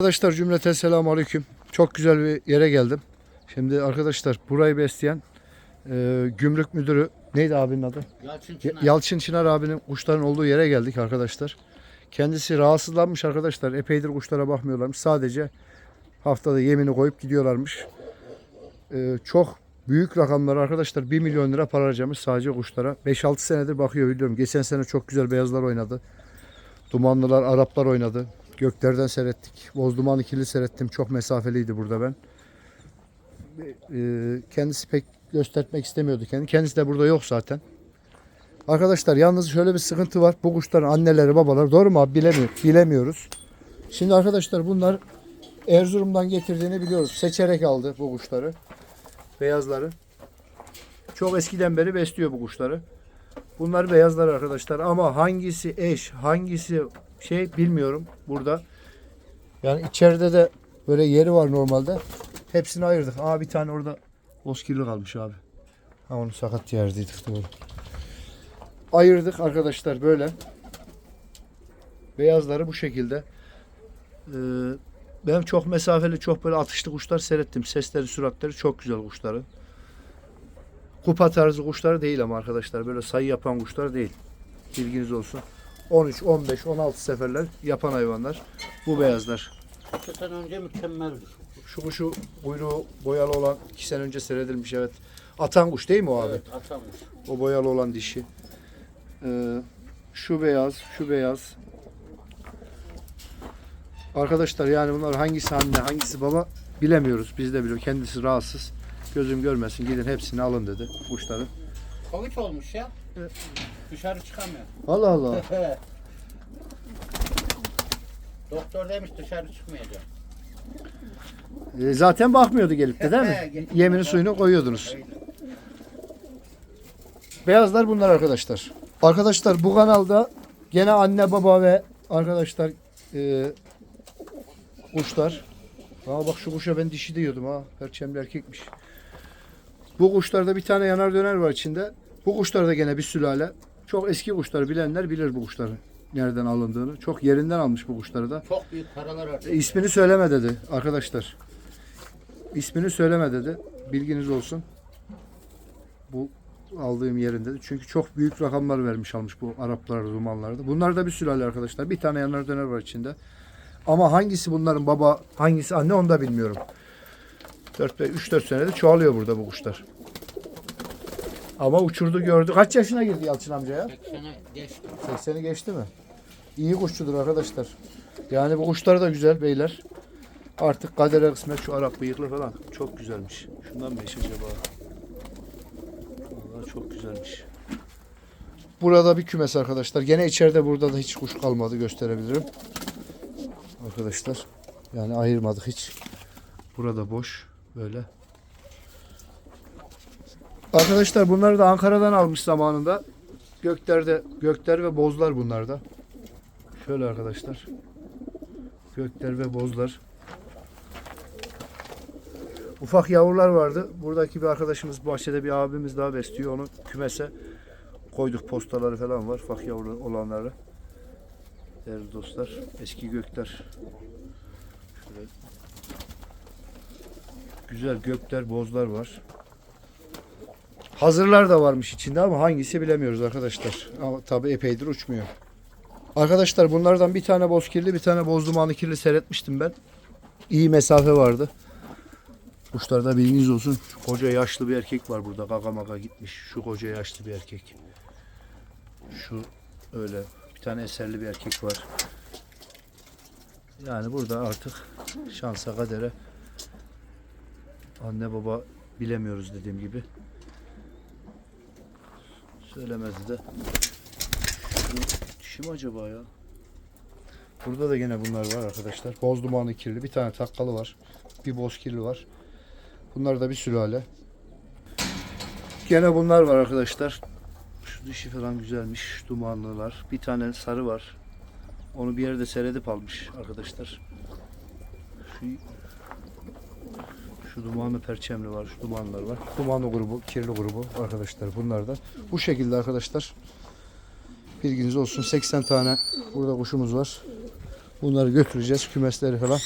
Arkadaşlar cümleten selamun aleyküm. Çok güzel bir yere geldim. Şimdi arkadaşlar burayı besleyen e, gümrük müdürü neydi abinin adı? Yalçın Ya- Çınar. Yalçın Çınar abinin kuşların olduğu yere geldik arkadaşlar. Kendisi rahatsızlanmış arkadaşlar. Epeydir kuşlara bakmıyorlarmış. Sadece haftada yemini koyup gidiyorlarmış. E, çok büyük rakamlar arkadaşlar. 1 milyon lira para harcamış sadece kuşlara. 5-6 senedir bakıyor biliyorum. Geçen sene çok güzel beyazlar oynadı. Dumanlılar, Araplar oynadı. Göklerden seyrettik. Bozduman ikili seyrettim. Çok mesafeliydi burada ben. Ee, kendisi pek göstermek istemiyordu kendini. Kendisi de burada yok zaten. Arkadaşlar yalnız şöyle bir sıkıntı var. Bu kuşların anneleri babaları doğru mu abi bilemiyor, bilemiyoruz. Şimdi arkadaşlar bunlar Erzurum'dan getirdiğini biliyoruz. Seçerek aldı bu kuşları. Beyazları. Çok eskiden beri besliyor bu kuşları. Bunlar beyazlar arkadaşlar ama hangisi eş, hangisi şey bilmiyorum burada. Yani içeride de böyle yeri var normalde. Hepsini ayırdık. Aa bir tane orada boskirli kalmış abi. Ha onu sakat yerdeydik doğru. Ayırdık arkadaşlar böyle. Beyazları bu şekilde. Ee, ben çok mesafeli, çok böyle atışlı kuşlar seyrettim. Sesleri, süratleri çok güzel kuşları. Kupa tarzı kuşlar değil ama arkadaşlar. Böyle sayı yapan kuşlar değil. Bilginiz olsun. 13, 15, 16 seferler yapan hayvanlar. Bu beyazlar. İki sene önce mükemmeldi. Şu kuşu kuyruğu boyalı olan iki sene önce seyredilmiş evet. Atan kuş değil mi o abi? Evet atamış. O boyalı olan dişi. Ee, şu beyaz, şu beyaz. Arkadaşlar yani bunlar hangisi anne, hangisi baba bilemiyoruz. Biz de biliyoruz. Kendisi rahatsız. Gözüm görmesin. Gidin hepsini alın dedi kuşların. Covid olmuş ya. Evet. Dışarı çıkamıyor. Allah Allah. Doktor demiş dışarı çıkmayacak. Ee, zaten bakmıyordu gelip de değil mi? Gelip Yemini suyunu koyuyordunuz. Aynen. Beyazlar bunlar arkadaşlar. Arkadaşlar bu kanalda gene anne baba ve arkadaşlar e, kuşlar. Aa bak şu kuşa ben dişi diyordum ha. Perçemli erkekmiş. Bu kuşlarda bir tane yanar döner var içinde. Bu kuşlarda gene bir sülale. Çok eski kuşlar bilenler bilir bu kuşları. Nereden alındığını. Çok yerinden almış bu kuşları da. Çok büyük paralar harcadı. E, ismini söyleme dedi arkadaşlar. İsmini söyleme dedi. Bilginiz olsun. Bu aldığım yerin dedi. Çünkü çok büyük rakamlar vermiş almış bu Araplar, Rumanlarda. Bunlar da bir sülale arkadaşlar. Bir tane yanar döner var içinde. Ama hangisi bunların baba, hangisi anne onu da bilmiyorum. 3-4 senedir çoğalıyor burada bu kuşlar. Ama uçurdu gördü. Kaç yaşına girdi Yalçın amca ya? 80'e geçti. 80'i geçti mi? İyi kuşçudur arkadaşlar. Yani bu kuşlar da güzel beyler. Artık kadere kısmet şu Arap bıyıklı falan. Çok güzelmiş. Şundan mı eş acaba? Vallahi çok güzelmiş. Burada bir kümes arkadaşlar. Gene içeride burada da hiç kuş kalmadı gösterebilirim. Arkadaşlar. Yani ayırmadık hiç. Burada boş. Böyle. Arkadaşlar bunları da Ankara'dan almış zamanında. Göklerde gökler ve bozlar bunlar da. Şöyle arkadaşlar. Gökler ve bozlar. Ufak yavrular vardı. Buradaki bir arkadaşımız bahçede bir abimiz daha besliyor. Onu kümese koyduk postaları falan var. Ufak yavru olanları. Değerli dostlar. Eski gökler. Şöyle. Güzel gökler, bozlar var. Hazırlar da varmış içinde ama hangisi bilemiyoruz arkadaşlar. Ama tabii epeydir uçmuyor. Arkadaşlar bunlardan bir tane bozkirli bir tane boz dumanlı kirli seyretmiştim ben. İyi mesafe vardı. Kuşlarda bilginiz olsun. Koca yaşlı bir erkek var burada. Kaka maka gitmiş. Şu koca yaşlı bir erkek. Şu öyle. Bir tane eserli bir erkek var. Yani burada artık şansa kadere anne baba bilemiyoruz dediğim gibi. Söylemedi de. Dişi acaba ya? Burada da gene bunlar var arkadaşlar. Boz dumanı kirli. Bir tane takkalı var. Bir boz kirli var. Bunlar da bir sülale. Gene bunlar var arkadaşlar. Şu dişi falan güzelmiş. Dumanlılar. Bir tane sarı var. Onu bir yerde seyredip almış arkadaşlar. Şu şu dumanlı perçemli var, şu dumanlar var. Dumanlı grubu, kirli grubu arkadaşlar bunlar da. Bu şekilde arkadaşlar. Bilginiz olsun 80 tane burada kuşumuz var. Bunları götüreceğiz. Kümesleri falan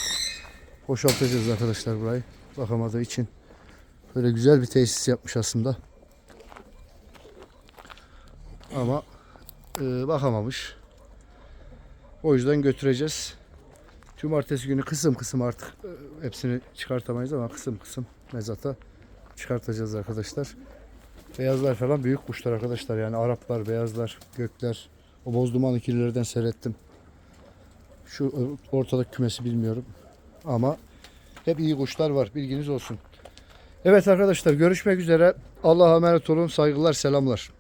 boşaltacağız arkadaşlar burayı. Bakamadığı için. Böyle güzel bir tesis yapmış aslında. Ama e, bakamamış. O yüzden götüreceğiz. Cumartesi günü kısım kısım artık e, hepsini çıkartamayız ama kısım kısım mezata çıkartacağız arkadaşlar. Beyazlar falan büyük kuşlar arkadaşlar yani Araplar, beyazlar, gökler. O boz duman ikililerden seyrettim. Şu e, ortadaki kümesi bilmiyorum. Ama hep iyi kuşlar var bilginiz olsun. Evet arkadaşlar görüşmek üzere. Allah'a emanet olun. Saygılar, selamlar.